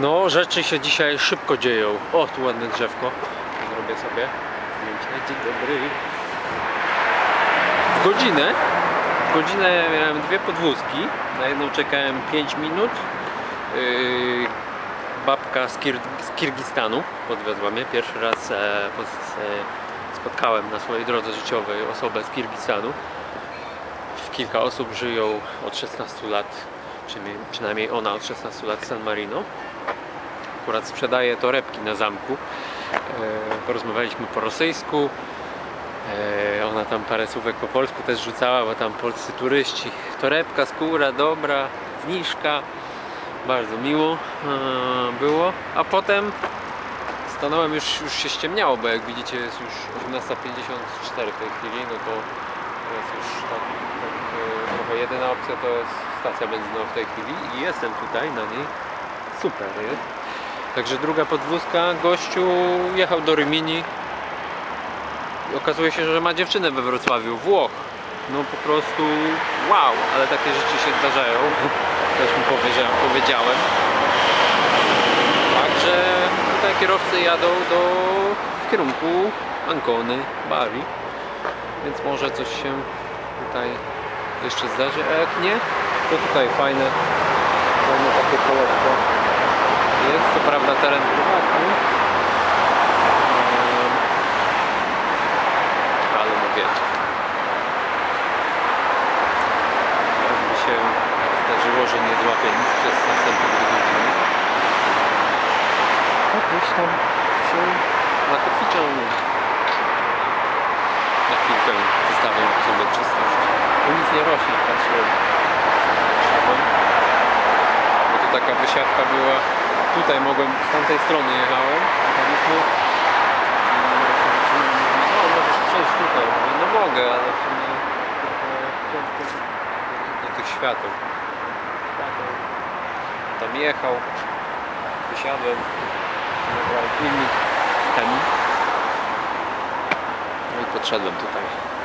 No, rzeczy się dzisiaj szybko dzieją. O, tu ładne drzewko. Zrobię sobie zdjęcie. Dzień dobry. W godzinę, w godzinę miałem dwie podwózki. Na jedną czekałem 5 minut. Yy, babka z, Kir z Kirgistanu podwiozła mnie. Pierwszy raz e, pos, e, spotkałem na swojej drodze życiowej osobę z Kirgistanu. Kilka osób żyją od 16 lat, przynajmniej, ona od 16 lat San Marino. Akurat sprzedaje torebki na zamku. E, porozmawialiśmy po rosyjsku. E, ona tam parę słówek po polsku też rzucała, bo tam polscy turyści. Torebka, skóra, dobra, zniżka. Bardzo miło e, było. A potem stanąłem, już, już się ściemniało, bo jak widzicie jest już 18.54 w tej chwili, no to jest już tak, tak trochę jedyna opcja to jest stacja benzynowa w tej chwili i jestem tutaj na niej. Super. Także druga podwózka, gościu jechał do Rymini i okazuje się, że ma dziewczynę we Wrocławiu, Włoch. No po prostu wow, ale takie rzeczy się zdarzają. Też mu powiedziałem. Także tutaj kierowcy jadą do, w kierunku Ancony, Bari. Więc może coś się tutaj jeszcze zdarzy, a jak nie, to tutaj fajne, fajne takie kołeczko jest, co prawda teren prywatny, Ehm, ale mówię, jakby się zdarzyło, że nie złapię nic przez następne dwie godziny, to gdzieś tam się nakotwiczą na chwilkę zostawię sobie czystość. Tu nic nie rośnie, patrzyłem. Szedłem. Bo tu taka wysiadka była. Tutaj mogłem, z tamtej strony jechałem. Jechaliśmy. No, możesz przejść tutaj. No mogę, ale w sumie ciężko do tych. Świateł. Tam jechał. Wysiadłem. Nagrałem filmik. Ten. No i podszedłem tutaj.